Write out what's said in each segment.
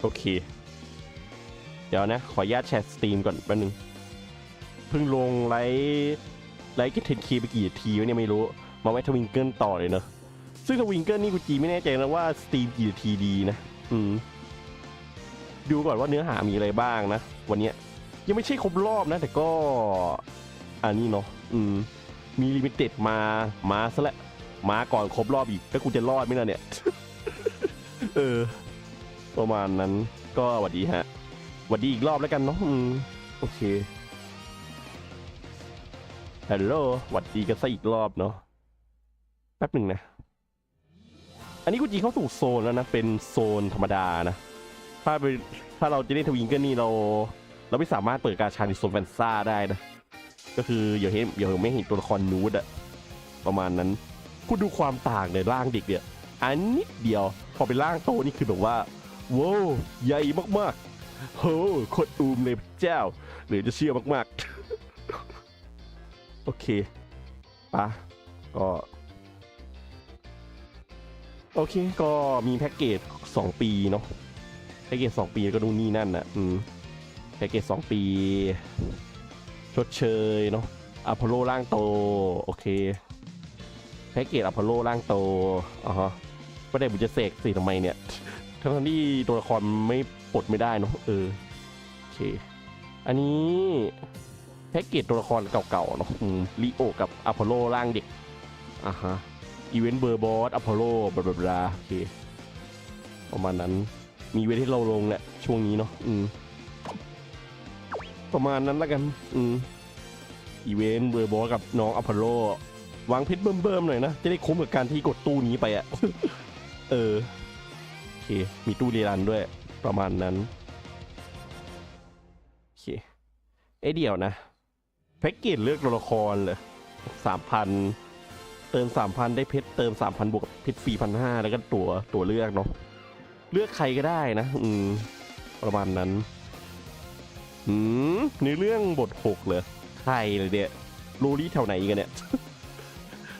โอเค เดี๋ยวนะ ขออนุญาตแชร์สตรีมก่อนแป๊บนึง เพิ่งลงไลฟ์ไลฟ์กิทเทนคีไปกี่ทีวะเนี่ยไม่รู้ มาไว้ทวิงเกิลต่อเลยเนอะซึ่งทวิงเกิลนี่กูจีไม่แน่ใจนะว่าสตรีมกี่ทีดีนะ อืม ดูก่อนว่าเนื้อหามีอะไรบ้างนะ วันเนี้ยยังไม่ใช่ครบรอบนะ แต่ก็อันนี้เนาะอืม มีลิมิเต็ดมา มาซะและมาก่อนครบรอบอีกแล้วกูจะรอดไหมล่ะเนี่ย เออ ประมาณนั้นก็หวัดดีฮะหวัดดีอีกรอบแล้วกันเนาะอโอเคฮัลโหลหวัดดีกันซะอีกรอบเนาะแป๊บหนึ่งนะ อันนี้กูจีเข้าสู่โซนแล้วนะ เป็นโซนธรรมดานะ ถ้าไปถ้าเราจะเล่นทวิงเกิลนี่เรา เราไม่สามารถเปิดการชาในโซนแฟนซ่าได้นะ ก็คืออย่าเห็นอย่าไม่เห็นตัวละครนูดอะประมาณนั้น คุณดูความต่างในร่างเด็กเนี่ยอันนิดเดียว พอเป็นร่างโตนี่คือแบบว่า ว้าวใหญ่มากๆโหโคตรอูมเลยพระเจ้าหรือจะเชื่อมากๆ โอเคปะก็ โอเค ก็มีแพ็กเกจ 2 ปีเนาะแพ็กเกจ 2 ปีก็ดูนี่นั่นนะอืมแพ็กเกจ 2 ปี ชดเชยเนาะอพอลโลร่างโต โอเคแพ็กเกจอพอลโลร่างโตอ่าฮะไม่ได้บุญจะเสกสิทำไมเนี่ย ทั้งที่ตัวละครไม่ปลดไม่ได้เนาะเออโอเค อันนี้แพ็กเกจตัวละครเก่าๆเนาะลีโอกับอพอลโลร่างเด็กอ่าฮะอีเวนต์เบอร์บอสอพอลโลบลาบลาบลาโอเคประมาณนั้นมีเวทที่เราลงแหละช่วงนี้เนาะอืมประมาณนั้นแล้วกัน อืมอีเวนต์เบอร์บอสกับน้องอพอลโลวางเพชรเบิ่มๆหน่อยนะ จะได้คุ้มกับการที่กดตู้นี้ไปอะเออ เค มีตู้รียนด้วยประมาณนั้น โอเค เอ้เดี๋ยวนะ แพ็กเกจเลือกตัวละครเลยสามพันเติมสามพันได้เพชรเติมสามพันบวกเพชรฟรีพันห้าแล้วก็ตัวตัวเลือกเนาะเลือกใครก็ได้นะ อืม ประมาณนั้นอืมในเรื่องบทหกเลยใครเลยเนี่ยโรลี่แถวไหนอีกันเนี่ย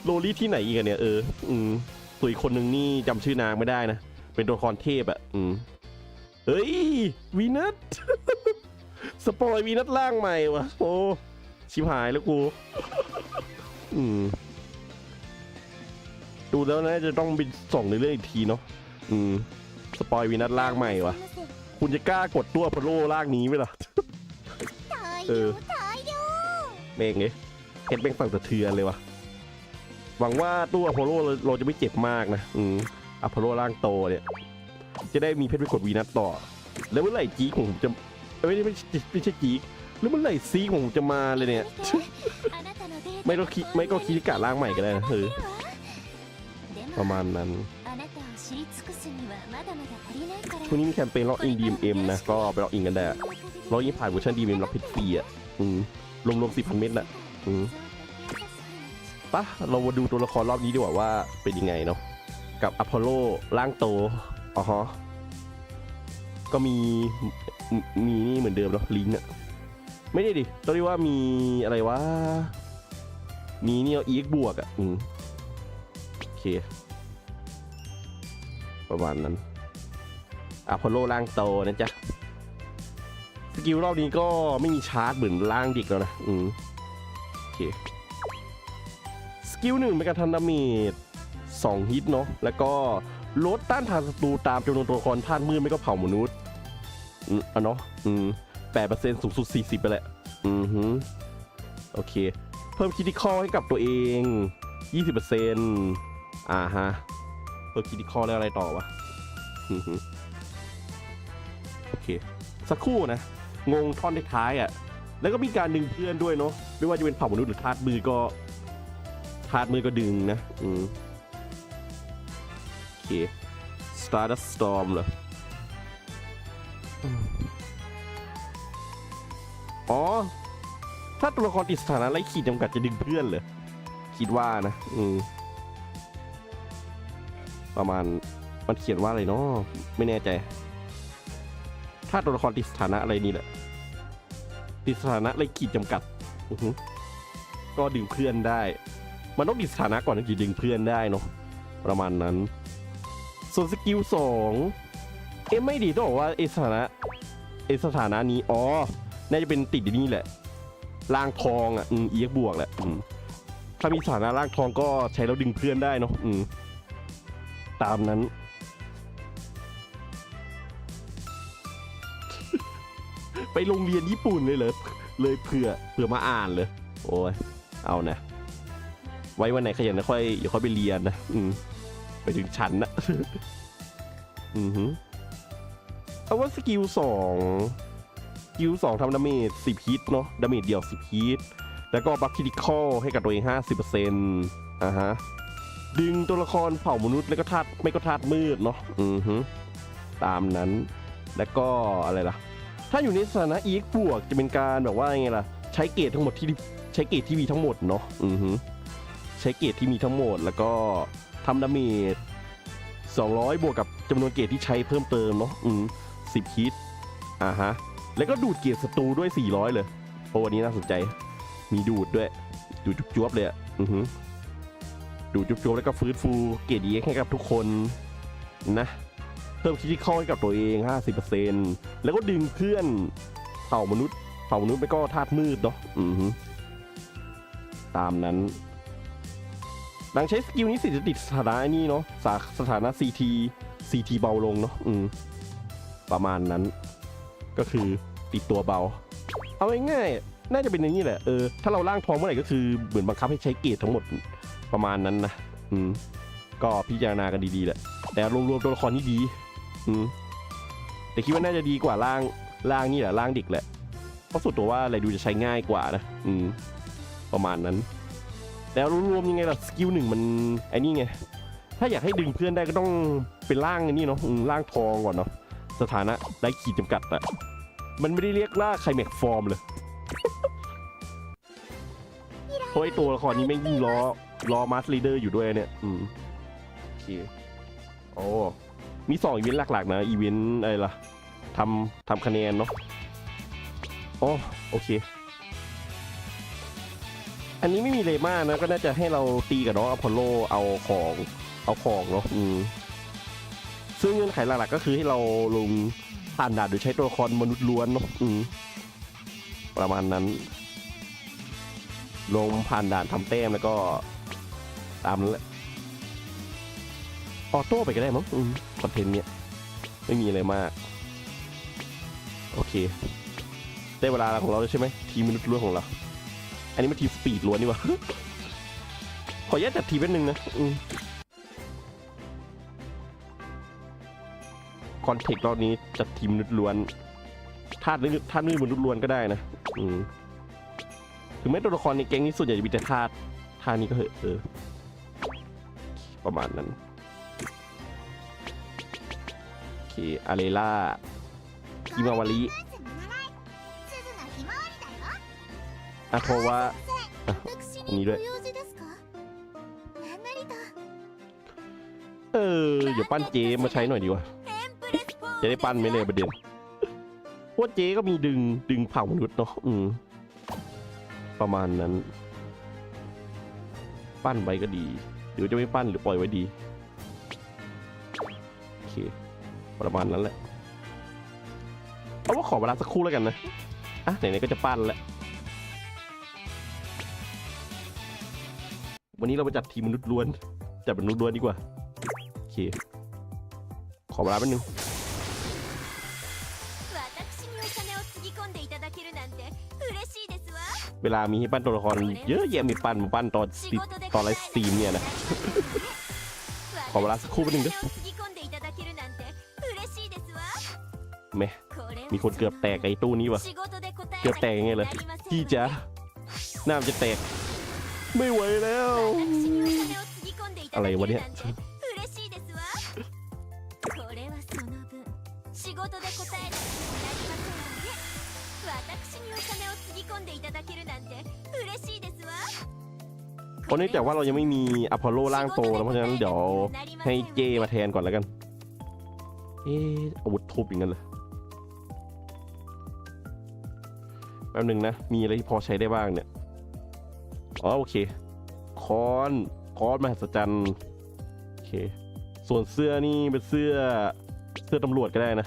โรลี่ที่ไหนอีกันเนี่ยเออ อืมส่วอีกคนหนึ่งนี่จำชื่อนางไม่ได้นะ เป็นตัวละครเทพอะอืมเฮ้ยวีนัทสปอยวีนัทร่างใหม่วะโอ้ชิบหายแล้วกู อืม ดูแล้วนะจะต้องไปส่องในเรื่องอีกทีเนาะอืม สปอยวีนัทร่างใหม่วะคุณจะกล้ากดตัวพโลร่างนี้ไหมล่ะ เออเมงเอ้ยเพชรเมงสั่งสะเทือนเลยวะหวังว่าตู้อพอลโลเราเราจะไม่เจ็บมากนะ อืม อพอลโลร่างโตเนี่ย จะได้มีเพชรไปกดวีนัทต่อ แล้วเมื่อไหร่จีของผมจะไม่ไม่ไม่ใช่จีแล้วเมื่อไหร่ซีของผมจะมาเลยเนี่ย ไม่ก็คิไม่ก็คิดกะร่างใหม่ก็ได้นะเออประมาณนั้นช่วงนี้มีแคมเปญล็อกอิน DMM นะ ก็ไปล็อกอินกันได้ล็อกอินผ่านเวอร์ชัน DMM รับเพชรฟรีอะอืมรวมๆ4,000เม็ดน่ะอืมปะเรามาดูตัวละครรอบนี้ดีกว่าว่าเป็นยังไงเนาะ กับอพอลโลร่างโตอ๋อฮะก็มีมีนี่เหมือนเดิมเนาะลิงก์อะไม่ได้ดิต้องเรียกว่ามีอะไรวะมีนี่เอา EX บวกอะอืมโอเค ประมาณนั้นอพอลโลร่างโตนะจ๊ะสกิลรอบนี้ก็ไม่มีชาร์จเหมือนร่างเด็กแล้วนะ อืมโอเค สกิลหนึ่งเป็นการทำดาเมจ สองฮิตเนาะแล้วก็ลดต้านทานศัตรูตามจำนวนตัวละครธาตุมืดไม่ก็เผ่ามนุษย์อะเนาะอืมแปดเปอร์เซ็นต์สูงสุดสี่สิบไปแหละ อือฮึโอเค เพิ่มคิติคอให้กับตัวเองยี่สิบเปอร์เซ็นต์อ่าฮะ เพิ่มคิติคอแล้วอะไรต่อวะอือฮึโอเค สักครู่นะ งงท่อนท้ายๆอะ แล้วก็มีการดึงเพื่อนด้วยเนาะไม่ว่าจะเป็นเผ่ามนุษย์หรือธาตุมือก็ธาตุมือก็ดึงนะ อืมโอ เค Stardust Storm เหรออ๋อ ถ้าตัวละครติดสถานะไร้ขีดจำกัดจะดึงเพื่อนเลยคิดว่านะ อืม ประมาณ มันเขียนว่าอะไรเนาะไม่แน่ใจ ถ้าตัวละครติดสถานะอะไรนี่แหละ ติดสถานะไรขีดจำกัด ก็ดึงเพื่อนได้ มันต้องติดสถานะก่อนถึงจะดึงเพื่อนได้เนาะ ประมาณนั้น ส่วนสกิลสองเอ๊ะไม่ดีต้องบอกว่าเอสถานะเอสถานะนี้อ๋อน่าจะเป็นติดนี่แหละล่างทองอะอืมเอียกบวกแหละอืมถ้ามีสถานะล่างทองก็ใช้แล้วดึงเพื่อนได้เนาะอืมตามนั้น ไปโรงเรียนญี่ปุ่นเลยเหรอเลยเผื่อเผื่อมาอ่านเลย โอ้ยเอานะ ไว้วันไหนขยันนะค่อยเดี๋ยวค่อยไปเรียนนะ อืม ไปถึงชั้นนะอือหือเอาว่าสกิลสองสกิลสองทำดาเมจสิบฮิตเนาะดาเมจเดียวสิบฮิตแล้วก็บัฟคิดิคอลให้กับตัวเองห้าสิบเปอร์เซ็นต์อ่าฮะ ดึงตัวละครเผ่ามนุษย์แล้วก็ธาตุไม่ก็ธาตุมืดเนาะอือหือตามนั้น แล้วก็อะไรล่ะ ถ้าอยู่ในสถานะอีกบวกจะเป็นการแบบว่าไงล่ะ ใช้เกรดทั้งหมดที่ใช้เกรดที่มีทั้งหมดเนาะอือหือใช้เกรดที่มีทั้งหมดแล้วก็ ทำดาเมจ200 บวกกับจำนวนเกรดที่ใช้เพิ่มเติมเนาะอืมสิบฮิตอ่าฮะ แล้วก็ดูดเกรดศัตรูด้วย 400 เลยโอ้วันนี้น่าสนใจ มีดูดด้วย ดูดจุ๊บๆเลยอะอือหือดูดจุ๊บๆแล้วก็ฟื้นฟูเกรดดีให้กับทุกคนนะเพิ่มคิดที่ข้าให้กับตัวเอง 50%แล้วก็ดึงเพื่อนเผ่ามนุษย์เผ่ามนุษย์ไปก็ธาตุมืดเนาะอือฮึตามนั้น หลังใช้สกิลนี้สิจะติดสถานะนี่เนาะสาสถานะ CT CT เบาลงเนาะอืมประมาณนั้น ก็คือติดตัวเบา เอาง่ายๆน่าจะเป็นอย่างนี้แหละเออถ้าเราล่างทองเมื่อไหร่ก็คือเหมือนบังคับให้ใช้เกรดทั้งหมดประมาณนั้นนะอืมก็พิจารณากันดีๆแหละ แต่รวมๆตัวละครนี่ดีอืมแต่คิดว่าน่าจะดีกว่าร่างร่างนี่แหละร่างเด็กแหละเพราะสุดตัวว่าอะไรดูจะใช้ง่ายกว่านะ อืม ประมาณนั้น แต่รวมยังไงล่ะสกิลหนึ่งมันไอ้นี่ไงถ้าอยากให้ดึงเพื่อนได้ก็ต้องเป็นร่างอันนี้เนาะร่างทองก่อนเนาะสถานะได้ขีดจำกัดอะมันไม่ได้เรียกล่าใครแม็กฟอร์มเลยเพราะไอตัวละครนี้ไม่ยิ่งล้อล้อมาสลีเดอร์อยู่ด้วยเนี่ยอืมโอเคโอ้มีสองอีเวนต์หลักๆนะอีเวนต์อะไรล่ะทำทำคะแนนเนาะอ๋อโอเค อันนี้ไม่มีเลม่านะก็น่าจะให้เราตีกับน้องอพอลโลเอาของเอาของเนาะอืมซึ่งเงื่อนไขหลักๆก็คือให้เราลงผ่านด่านโดยใช้ตัวละครมนุษย์ล้วนเนาะอืมประมาณนั้น ลงผ่านด่านทำแต้มแล้วก็ตามนั้นแหละออโต้ไปก็ได้มั้งอืมคอนเทนต์เนี้ยไม่มีอะไรมาก โอเค ได้เวลาของเราแล้วใช่ไหมทีมมนุษย์ล้วนของเรา อันนี้มันทีมสปีดล้วนนี่หวะขออนุญาตจัดทีมแป๊บนึงนะอคอนเทกต์รอบนี้จัดทีมนุษย์ล้วนธาตุนึกธาตุมือมนุษย์ล้วนก็ได้นะ อืมถึงแม้ตัวละครในแก๊งนี้ส่วนใหญ่จะมีแต่ธาตุธาตุนี้ก็เหอะเออ ประมาณนั้นโอเคอาเลล่าฮิมาวาริ อะเพราะว่า อันนี้ด้วย เอออย่าปั้นเจมาใช้หน่อยดีกว่าจะได้ปั้นไม่เลยประเด็นว่าเจก็มีดึงดึงเผ่ามนุษย์เนาะอืมประมาณนั้น ปั้นไว้ก็ดี หรือจะไม่ปั้นหรือปล่อยไว้ดีโอเคประมาณนั้นแหละเอาว่าขอเวลาสักครู่แล้วกันนะอะไหนๆก็จะปั้นแล้ว วันนี้เรามาจัดทีมนุษย์ล้วน จัดมนุษย์ล้วนดีกว่า โอเค ขอเวลาแป๊บนึงเวลามีให้ปั้นตัวละครเยอะแยะมีปั้นมาปั้นตอนตอนไลฟ์สตรีมเนี่ยนะ ขอเวลาสักครู่แป๊บนึงเด้อแม่มีคนเกือบแตกไอ้ตู้นี้วะเกือบแตกยังไงเลยพี่จ๋าน้ำจะแตก ไม่ไหวแล้ว อะไรวะเนี่ยตอนนี้แต่ว่าเรายังไม่มีอพอลโลร่างโตแล้วเพราะฉะนั้นเดี๋ยวให้เจมาแทนก่อนแล้วกัน เอออาวุธทุบอย่างนั้นเลยแป๊บหนึ่งนะ มีอะไรที่พอใช้ได้บ้างเนี่ย อ๋อโอเคคอนคอนมหัศจรรย์โอเค ส่วนเสื้อนี่เป็นเสื้อเสื้อตำรวจก็ได้นะ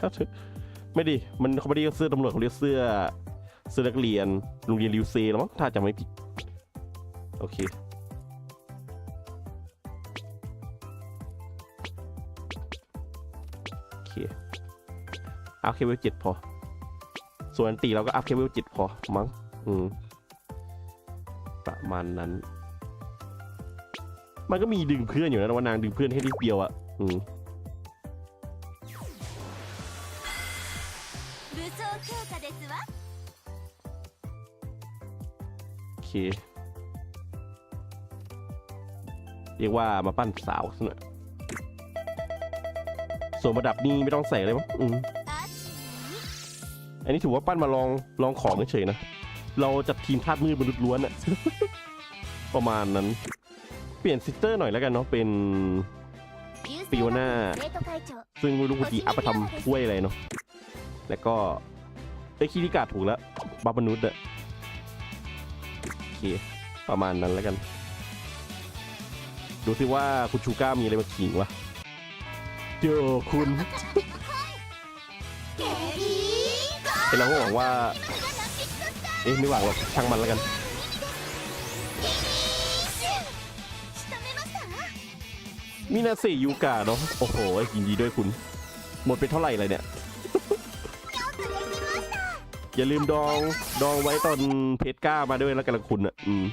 ไม่ดิมันเขาไม่ได้เรียกเสื้อตำรวจเขาเรียกเสื้อเสื้อนักเรียนโรงเรียนริวเซแล้วมั้งถ้าจำไม่ผิดโอเคโอเคอัพเคเวลเจ็ดพอ ส่วนตีเราก็อัพเคเวลเจ็ดพอมั้งอืม มาณนั้น มันก็มีดึงเพื่อนอยู่นะว่านางดึงเพื่อนให้ริบเดียวอะอืมโอเคเรียกว่ามาปั้นสาวซะหน่อยส่วนประดับนี้ไม่ต้องใส่เลยมั้งอันนี้ถือว่าปั้นมาลองลองของเฉยๆนะ เราจัดทีมธาดมืดมนุษย์ล้วนอะ ประมาณนั้น เปลี่ยนซิสเตอร์หน่อยแล้วกันเนาะเป็นปิโอน่าซึ่งรู้วิธีอัปธรรมช่วยอะไรเนาะแล้วก็ได้คีริกาถูกแล้วบาบมนุษย์อะโอเคประมาณนั้นแล้วกัน ดูสิว่าคุณชูก้ามีอะไรมาขิงวะเจอคุณเป็นเราก็หวังว่า เอ๊ะไม่หวังหรอกช่างมันแล้วกันมินาสิยูกาเนาะโอ้โหยินดีด้วยคุณ หมดไปเท่าไหร่เลยเนี่ย อย่าลืมดองดองไว้ตอนเพชรก้ามาด้วยแล้วกันละคุณอะอืม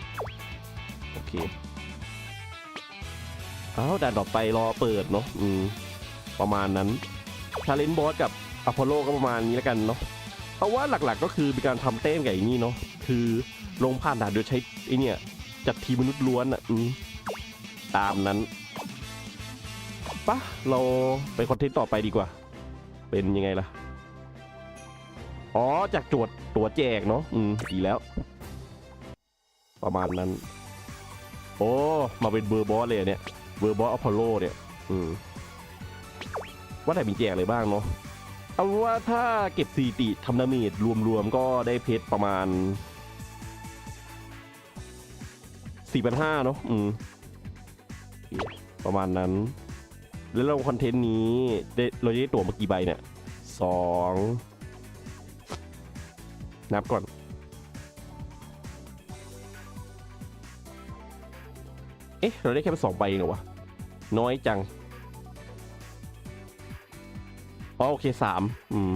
โอเคเอาด่านต่อไปรอเปิดเนาะอืมประมาณนั้นชาเลนบอสกับอพอลโลก็ประมาณนี้แล้วกันเนาะ เพราะว่าหลักๆก็คือเป็นการทำเต้มกับไอ้นี่เนาะคือลงผ่านด่านโดยใช้ไอเนี่ยจัดทีมนุษย์ล้วนอะอืมตามนั้นปะเราไปคอนเทนต์ต่อไปดีกว่า เป็นยังไงล่ะ อ๋อจากโจทย์ตัวแจกเนาะอืมดีแล้ว ประมาณนั้น โอ้มาเป็นเบอร์บอสเลยเนี่ยเบอร์บอสอพอลโลเนี่ย อืมว่าแต่มีแจกอะไรบ้างเนาะ เอาว่าถ้าเก็บสถิติทำดาเมจรวมๆก็ได้เพชรประมาณ4 5 0 0เนาะอืมโอเคประมาณนั้น แล้วเราคอนเทนต์นี้เราจะได้ตั๋วมากี่ใบเนี่ยสองนับก่อนเอ๊ะ เราได้แค่สองใบเองเหรอวะ น้อยจัง อ๋อโอเคสามอืม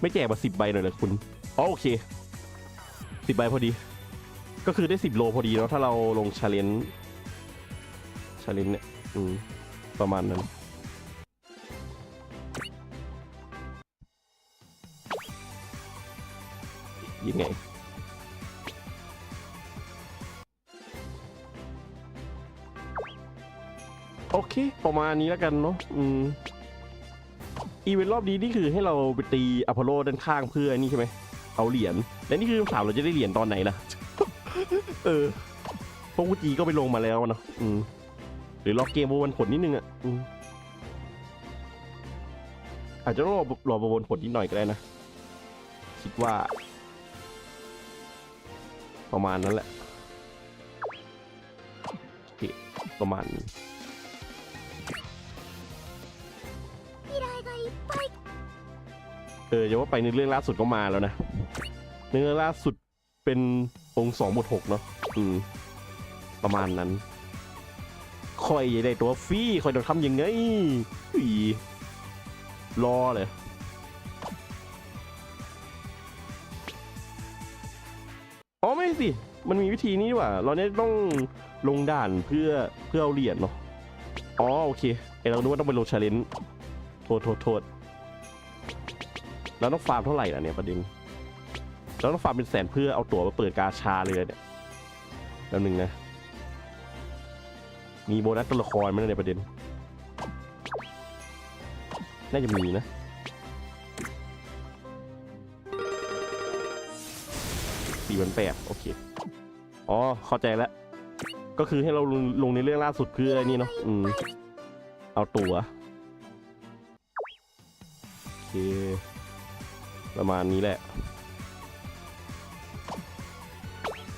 ไม่แจกมาสิบใบหน่อยเลยคุณอ๋อโอเคสิบใบพอดี ก็คือได้สิบโลพอดีแล้วถ้าเราลงชาเลนจ์ชาเลนจ์เนี่ยอืมประมาณนั้นยังไงโอเค ประมาณนี้แล้วกันเนาะอืม อีเวนต์รอบนี้นี่คือให้เราไปตีอพอลโลด้านข้างเพื่อนี่ใช่ไหมเอาเหรียญและนี่คือคำถามเราจะได้เหรียญตอนไหนล่ะ เออพวกกูจีก็ไปลงมาแล้วเนาะอืมหรือรอเกมประมวลผลนิดนึงอะอืมอาจจะต้องรอรอประมวลผลนิดหน่อยก็ได้นะคิดว่า ประมาณนั้นแหละโอเคประมาณนี้ เออจะว่าไปในเรื่องล่าสุดก็มาแล้วนะเนื้อล่าสุดเป็นองค์สองบทหกเนาะอืมประมาณนั้น คอยได้ตัวฟรีคอยต้องทำยังไงอีรอเลยอ๋อไม่สิ มันมีวิธีนี้ดีกว่าเราเนี่ยต้องลงด่านเพื่อเพื่อเอาเหรียญเนาะ อ๋อโอเคไอเราดูว่าต้องไปลงชาเลนจ์โทษโทษโทษ แล้วต้องฟาร์มเท่าไหร่ล่ะเนี่ยประเด็นเราต้องฟาร์มเป็นแสนเพื่อเอาตั๋วมาเปิดกาชาเลยเนี่ยแล้วหนึ่งนะ มีโบนัสตัวละครไหมในยประเด็น น่าจะมีนะสี่วันแปดโอเค อ๋อ เข้าใจแล้ว ก็คือให้เราลงลงในเรื่องล่าสุดเพื่อนี่เนาะ อืม เอาตั๋วโอเค ประมาณนี้แหละ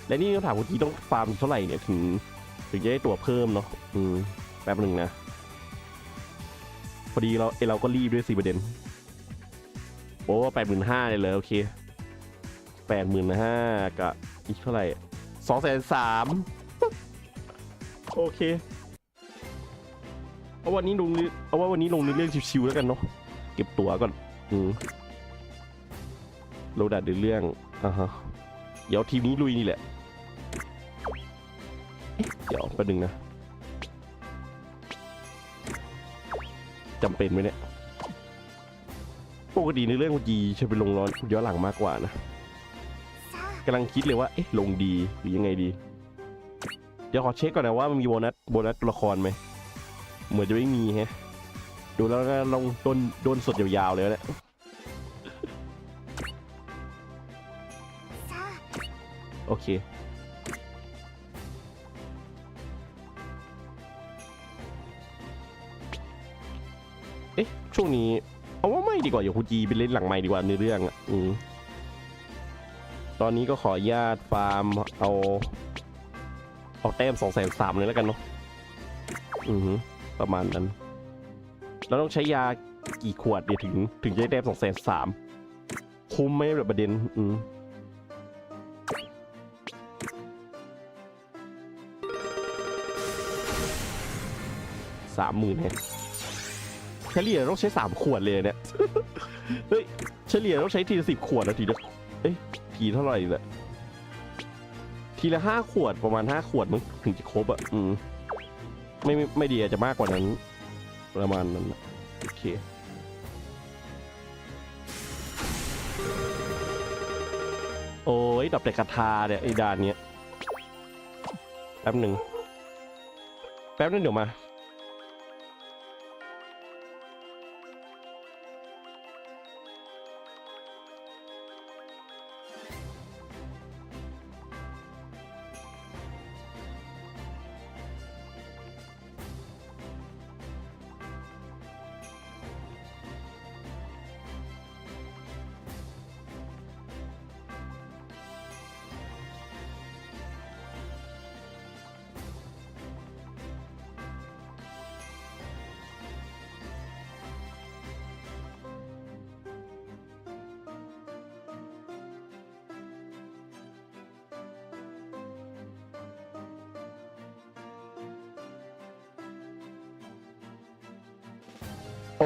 และนี่ต้องถามคุณจีต้องฟาร์มเท่าไหร่เนี่ยถึง ถึงจะได้ตั๋วเพิ่มเนาะอืมแป๊บหนึ่งนะ พอดีเราไอเราก็รีบด้วยสิประเด็นโอ้แปดหมื่นห้าเลยเลยโอเคแปดหมื่นห้ากับอีกเท่าไหร่สองแสนสามโอเคเอาวันนี้ลงนึกเอาว่าวันนี้ลงนึกเรื่องชิวๆแล้วกันเนาะเก็บตั๋วก่อนอืม รลดัดในเรื่องอ่าฮะเดี๋ยวทีมนี้ลุยนี่แหละ เดี๋ยวประดึงนะจำเป็นไหมเนี่ยปกติในเรื่องดีจะเป็นลงร้อนย้อนหลังมากกว่านะกำลังคิดเลยว่าเอ๊ะลงดีหรือยังไงดี เดี๋ยวขอเช็คก่อนนะว่ามันมีโบนัสโบนัสละครไหมเหมือนจะไม่มีฮะดูแล้วก็ลงโดนโดนสดยาวๆเลยแหละ โอเค เอ๊ะ ช่วงนี้ เอาว่าไม่ดีกว่า อย่าคูจีไปเล่นหลังไม่ดีกว่าในเรื่องอะอืมตอนนี้ก็ขอญาตฟาร์มเอา เอาแต้มสองแสนสามเลยแล้วกันเนาะอือฮึประมาณนั้น เราต้องใช้ยากี่ขวดเดี๋ยวถึง ถึงจะได้แต้มสองแสนสามคุ้มไหมแบบประเด็น อืม สามหมื่นเนี่ยเฉลี่ยต้องใช้สามขวดเลยเนี่ย เฮ้ย เฉลี่ยต้องใช้ทีละสิบขวดนะทีละเอ้ยทีเท่าไหร่เนี่ยทีละห้าขวดประมาณห้าขวดมึงถึงจะครบอะ อืม ไม่ไม่ไม่ดีอาจจะมากกว่านั้น ประมาณนั้นนะโอเคโอ้ยดับแต่คาถาเนี่ยไอ้ด่านเนี้ยแป๊บหนึ่งแป๊บนึงเดี๋ยวมา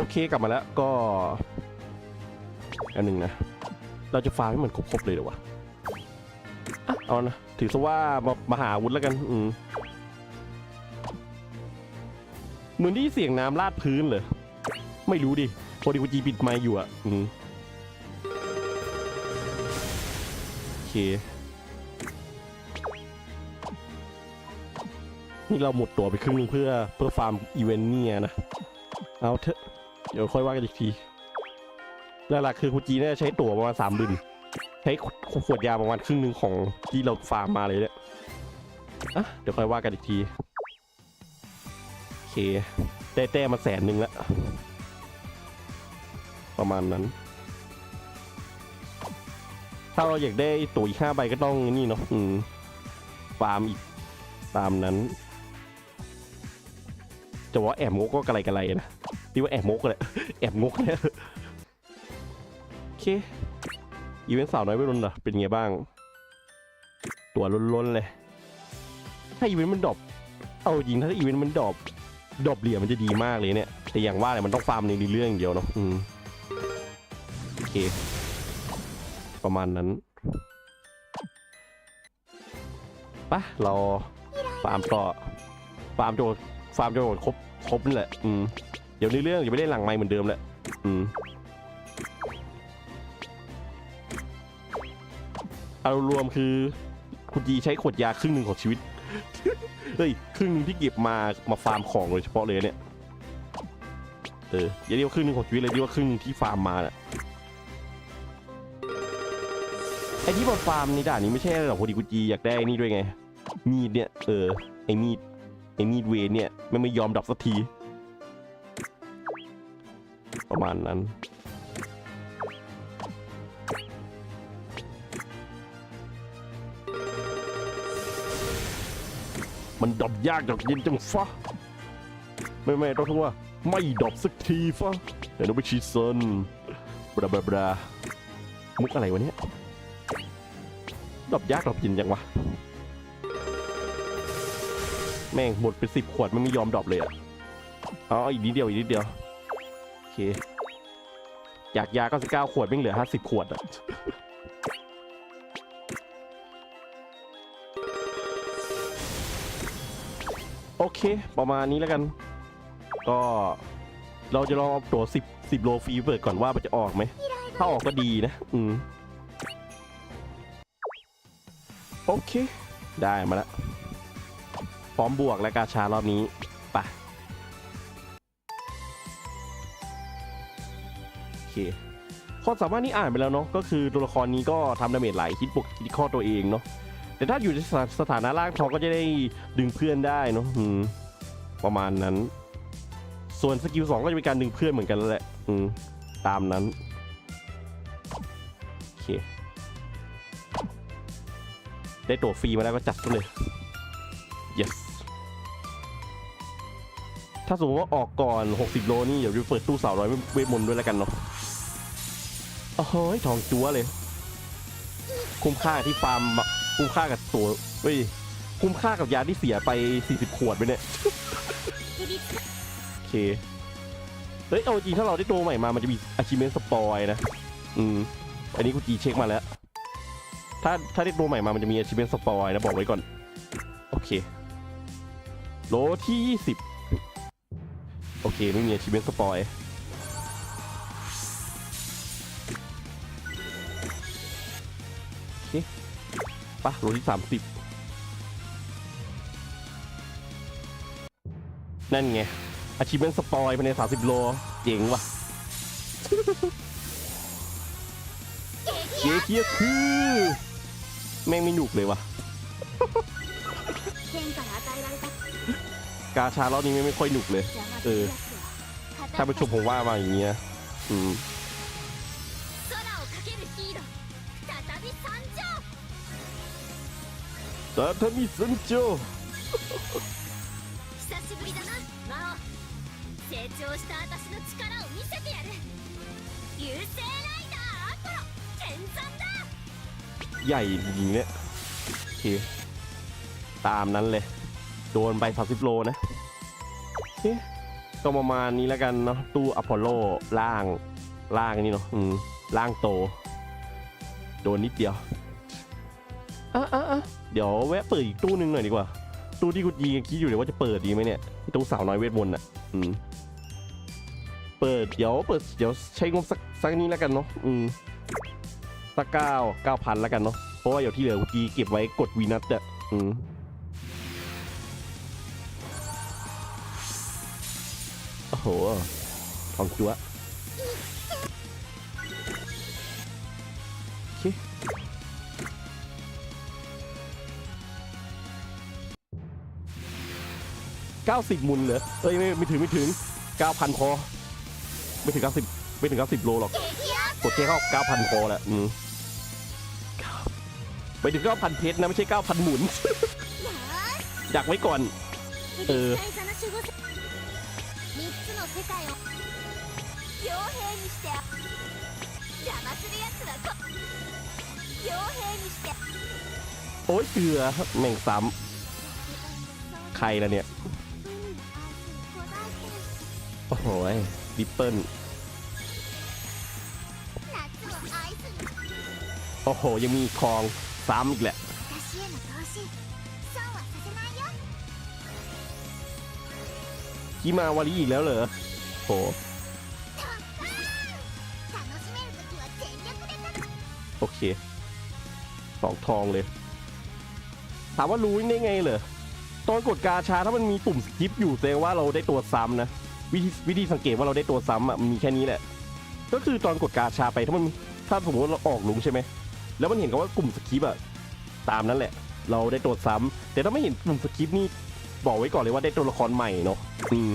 อเคกลับมาแล้วก็อันหนึ่งนะ เราจะฟาร์มให้มันครบๆเลยเหรอวะอะเอานะ ถือซะว่ามามาหาวุธแล้วกัน อืมเหมือนที่เสียงน้ำลาดพื้นเลย ไม่รู้ดิพอดีกูจีปิดไมค์อยู่อะ อืมโอเค นี่เราหมดตัวไปครึ่งนึงเพื่อเพื่อฟาร์มอีเวนต์เนี่ยนะ เอาเถอะ เดี๋ยวค่อยว่ากันอีกทีหลักๆคือคุณจีน่าจะใช้ตั๋วประมาณสามบินใช้ขวดยาประมาณครึ่งหนึ่งของที่เราฟาร์มมาเลยเนี่ยอะเดี๋ยวค่อยว่ากันอีกทีโอเคได้แต้มมาแสนหนึ่งล้วประมาณนั้น ถ้าเราอยากได้ตั๋วอีกห้าใบก็ต้องนี่เนาะอืมฟาร์มอีกตามนั้นจะว่าแอบงกก็กระไรกระไรนะ นี่ว่าแอบงกเลยแอบงกเลยโอเค อีเวนต์สาวน้อยไม่รุนเหรอเป็นไงบ้าง ตัวล้นๆเลย ถ้าอีเวนต์มันดรอปเอาจริงถ้าอีเวนต์มันดรอปดรอปเหลี่ยมมันจะดีมากเลยเนี่ย แต่อย่างว่าเลยมันต้องฟาร์มในเรื่องเดียวเนาะอืมโอเค ประมาณนั้นปะเราฟาร์มต่อฟาร์มโจนฟาร์มโจนครบครบนี่แหละ อืม ดี๋ยวในเรื่องอย่าไปเล่นหลังไม้เหมือนเดิมแหละอืมเอารวมคือคุณจีใช้ขวดยาครึ่งหนึ่งของชีวิต เฮ้ยครึ่งหนึงที่เก็บมามาฟาร์มของโดยเฉพาะเลยเนี่ย เอออย่าเรียกว่าครึ่งหนึงของชีวิตเลยเรียกว่าครึ่งนึงที่ฟาร์มมาน่ะไอที่มาฟาร์มในด่านนี้ไม่ใช่หรอกพอดีกูจีอยากได้นี่ด้วยไง มีดเนี่ย เออ ไอมีดไอมีดเวนเนี่ยมันไม่ยอมดับสักที ประมาณนั้น มันดับยากจากเย็นจังฟ้าไม่ไม่ต้องทุ่งว่า ไม่ดรอปสักทีฟะเดี๋ยวน้องไปชีเซนบราบราบรามุกอะไรวะเนี่ยดรอปยากดรอปยินยังวะแม่งหมดเป็นสิบขวดมันไม่ยอมดรอปเลยอะ อ๋อ อีกนิดเดียว อีกนิดเดียว เค อยากยา99ขวดไม่เหลือ50ขวดอะโอเค ประมาณนี้แล้วกัน ก็เราจะลองเอาตัว10 10โลฟรีเปิดก่อนว่ามันจะออกไหม ถ้าออกก็ดีนะ อืม โอเค ได้มาแล้ว พร้อมบวกและกาชารอบนี้ เคความสามารถนี้อ่านไปแล้วเนาะก็คือตัวละครนี้ก็ทำดาเมจหลายฮิตบวกฮิข้อตัวเองเนาะแต่ถ้าอยู่ในสถาสถานะล่างทองก็จะได้ดึงเพื่อนได้เนาะประมาณนั้น ส่วนสกิลสองก็จะเป็นการดึงเพื่อนเหมือนกันแหละอืมตามนั้นโอเคได้ตัวฟรีมาแล้วก็จัดเลย yes ถ้าสมมติว่าออกก่อน 60 โลนี่อย่าลืมเปิดตู้สาวร้อยเวทมนต์ด้วยแล้วกันเนาะโอ้โหทองจั๊วเลย คุ้มค่าที่ฟาร์มคุ้มค่ากับตัวเฮ้ยคุ้มค่ากับยาที่เสียไป 40 ขวดไปเนี่ยโอเคเฮ้ยเอาจริงถ้าเราได้ตัวใหม่มามันจะมีอาชิเมนสปอยนะอืมอันนี้กูจีเช็คมาแล้ว ถ้าถ้าได้ตัวใหม่มามันจะมีอาชิเมนสปอยนะบอกไว้ก่อน โอเคโลที่ 20 โอเค ไม่มีอาชีพเป็นสปอยโปะโลที่สามสิบนั่นไง อาชีพเป็นสปอยภายในสามสิบโล เจ๋งว่ะเย้เคียคือแม่งไม่หนุกเลยว่ะ กาชาเรอบนี้ไม่ค่อยหนุกเลย เออถ้าไปชมผมว่ามาอย่างเงี้ยอืมซาทามิซันจใหญ่จริงเนี่ยโอเคตามนั้นเลย โดนไป30โลนะโอเคก็ประมาณนี้แล้วกันเนาะตู้อพอลโลล่างล่างนี่เนาะอืมล่างโต โดนนิดเดียวอะอะอะเดี๋ยวแวะเปิดอีกตู้หนึงหน่อยดีกว่า ตู้ที่กูยีกันคิดอยู่เลยว่าจะเปิดดีไหมเนี่ยไอ้ตู้สาวน้อยเวทมนต์อะอืมเปิดเดี๋ยวเปิดเดี๋ยวใช้งบสักสักนี้แล้วกันเนาะอืมสักเก้าเก้าพันแล้วกันเนาะเพราะว่าเดี๋ยวที่เหลือเมื่อกี้เก็บไว้กดวีนัทอะอืม โหทองจัวโอเคเก้าสิบมุนเหรอเอ้ยไม่ไม่ถึงไม่ถึงเก้าพันพอ ไม่ถึงเก้าสิบไม่ถึงเก้าสิบโลหรอกกดแค่เข้าเก้าพันพอแหละอืมไปถึงเก้าพันเพชรนะไม่ใช่เก้าพันหมุน ดักไว้ก่อนヘえー世界を傭兵にして邪魔する奴はこ傭兵にして โอ้ยเกลือแม่งซ้ำใครละเนี่ย โอ้โหยดิปเปิล 夏を愛する โอ้โห ยังมีคลองซ้ำอีกแหละ กิมาวารีอีกแล้วเหรอโหโอเคสองทองเลย ถามว่ารู้ได้ไงเหรอตอนกดกาชาถ้ามันมีปุ่มสกิปอยู่แสดงว่าเราได้ตัวซ้ำนะวิธีวิธีสังเกตว่าเราได้ตัวซ้ำอะมีแค่นี้แหละ ก็คือตอนกดกาชาไปถ้ามันถ้าสมมติเราออกลุงใช่ไหมแล้วมันเห็นกับว่ากลุ่มสกิปอะตามนั้นแหละ เราได้ตัวซ้ำแต่ถ้าไม่เห็นปุ่มสกิปนี่ บอกไว้ก่อนเลยว่าได้ตัวละครใหม่เนาะอืม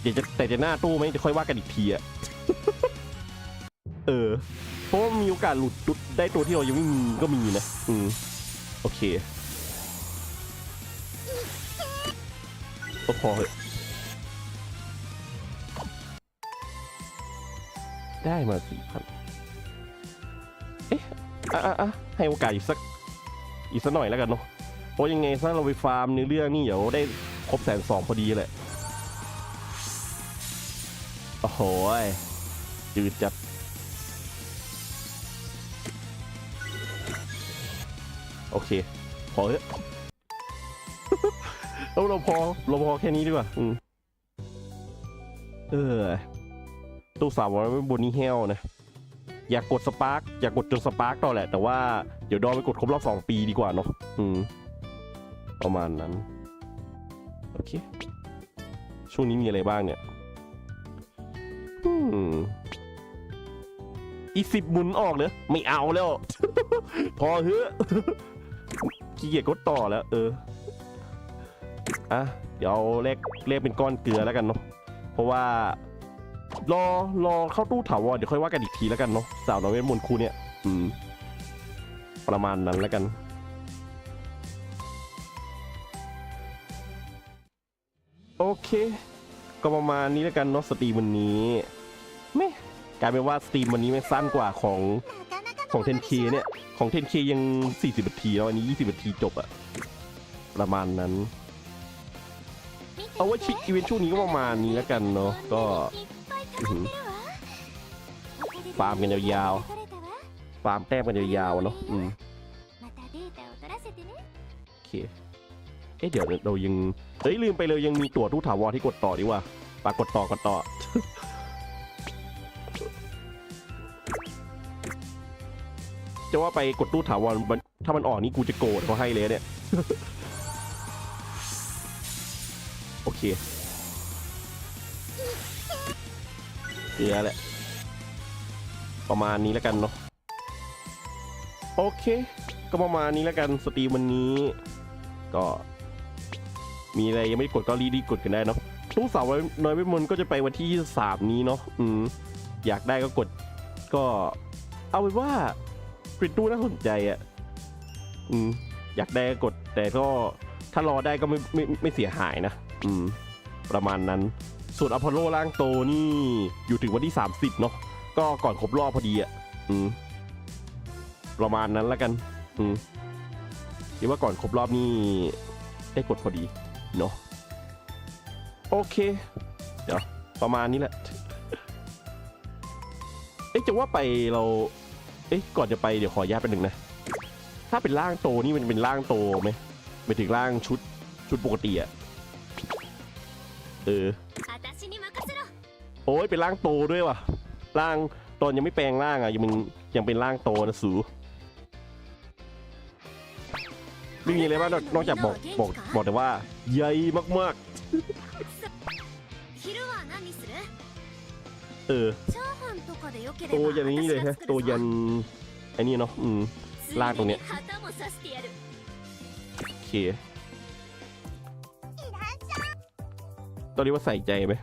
เดี๋ยวจะแต่จะหน้าตู้ไหมจะค่อยว่ากันอีกทีอะเออเพราะว่ามีโอกาสหลุดตุ๊ดได้ตัวที่เรายังไม่มีก็มีนะ อืม โอเคโอ้พอเหอะได้มาสี่พันเอ๊ะอะอะอะให้โอกาสอีกสัก อีกสักหน่อยแล้วกันเนาะ เพราะยังไงถ้าเราไปฟาร์มในอเรื่องนี่เดี๋ยวได้ครบแสนสองพอดีแหละโอ้โหยจืดจัดโอเค พอเถอะเราเราพอเราพอแค่นี้ดีกว่าอืมเออตู้สาวไว้บนนี้เฮลนะ อยากกดสปาร์กอยากกดจนสปาร์กต่อแหละ แต่ว่าเดี๋ยวดอไปกดครบรอบสองปีดีกว่าเนาะอืม ประมาณนั้น โอเค ช่วงนี้มีอะไรบ้างเนี่ยอืมอีสิบหมุนออกเลยไม่เอาแล้ว พอเถอะขี้เกียจกดต่อแล้ว เออ อะ เดี๋ยวเอาเลขเลขเป็นก้อนเกลือแล้วกันเนาะ เพราะว่า รอรอเข้าตู้ถาวรเดี๋ยวค่อยว่ากันอีกทีแล้วกันเนาะสาวน้อยเวทมนต์คู่เนี่ย อืม ประมาณนั้นแล้วกัน ก็ประมาณนี้แล้วกันเนาะสตรีมวันนี้ไม่กลายเป็นว่าสตรีมวันนี้มันสั้นกว่าของของ 10K เนี่ย ของ 10K ยัง 40นาทีแล้วอันนี้ 20นาทีจบอะประมาณนั้นเอาว่าชิคอีเวนต์ช่วงนี้ก็ประมาณนี้แล้วกันเนาะก็ฟาร์มกันยาวๆฟาร์มแต้มกันยาวๆเนาะโอเคเอ๊ะเดี๋ยวเรายัง เฮ้ยลืมไปเลยยังมีตั๋วทุกถาวรที่กดต่อดีว่าปากกดต่อกดต่อ จะว่าไปกดตู้ถาวรถ้ามันออกนี่กูจะโกรธเขาให้เลยเนี่ย โอเคเกลือแหละ ประมาณนี้แล้วกันเนาะโอเค ก็ประมาณนี้แล้วกันสตรีมวันนี้ ก็ มีอะไรยังไม่กดก็รีบๆกดกันได้เนาะตู้สาวน้อยเวทมนต์ก็จะไปวันที่ 23 นี้เนาะอืมอยากได้ก็กดก็เอาเป็นว่าเป็นตู้น่าสนใจอะ่ะอืมอยากได้ก็กด แต่ก็ถ้ารอได้ก็ไม่ไม่ไม่เสียหายนะ อืม ประมาณนั้น ส่วนอพอลโลล่างโตนี่อยู่ถึงวันที่ 30 เนาะก็ก่อนครบรอบพอดีอะ่ะอืม ประมาณนั้นล้วกัน อืมคิดว่าก่อนครบรอบนี่ได้กดพอดี เนาะโอเค เดี๋ยวประมาณนี้แหละ เอ๊ะจะว่าไปเรา เอ๊ะก่อนจะไปเดี๋ยวขอญาตไปหนึ่งนะ ถ้าเป็นร่างโตนี่มันเป็นร่างโตไหมไปถึงร่างชุดชุดปกติอะเออ โอ้ยเป็นร่างโตด้วยว่ะ ร่างตอนยังไม่แปลงร่างอะยังมึงยังเป็นร่างโตนะสู ไม่มีอะไรบ้างนอกนอกจากบอกบอกบอกแต่ว่าใหญ่มากๆ เออตัวยันนี้เลยฮะตัวยันไอ้นี่เนาะอืมลากตรงเนี้ยโอเคตอนนี้ว่าใส่ใจไหม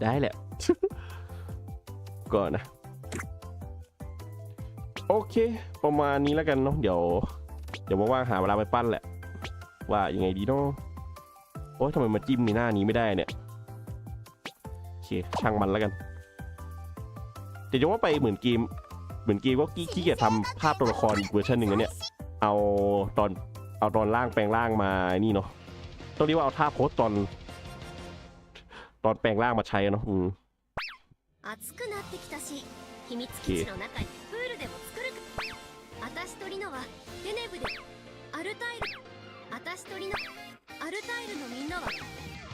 ได้แหละ ก่อนนะ โอเค ประมาณนี้แล้วกันเนาะเดี๋ยว เดี๋ยวว่างๆหาเวลาไปปั้นแหละ ว่ายังไงดีเนาะโอ๊ยทำไมมาจิ้มมีหน้านี้ไม่ได้เนี่ยโอเคช่างมันแล้วกันแต่จะว่าไปเหมือนเกมเหมือนเกมว่ากี้ขี้เกียจทำภาพตัวละครอีกเวอร์ชันหนึ่งเนี่ย เอาตอนเอาตอนล่างแปลงล่างมานี่เนาะต้องเรียกว่าเอาท่าโพสตอน ตอนแปลงล่างมาใช้เนาะอืมโอเค ネブでアルタイル私とリノアルタイルのみんなは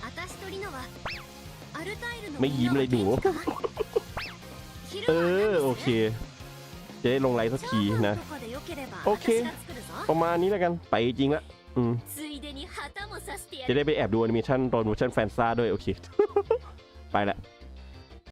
私とリノはアルタイルの ไม่ みん ยิ้ม な เล はい หนู 元気か昼 เอ は อ โอ 何 เค する จะได้ลงไลฟ์สัก チ ที ャーハ นะ ンとかでよければオッケー私が作るぞ ประมาณนี้แล้วกัน ไปจริงละอืม ついでに旗も刺してや จะ る ได้ไปแอบดูแอนิเมชันตอนเวอร์ชันแฟนซ่าด้วย โอเค ไปละ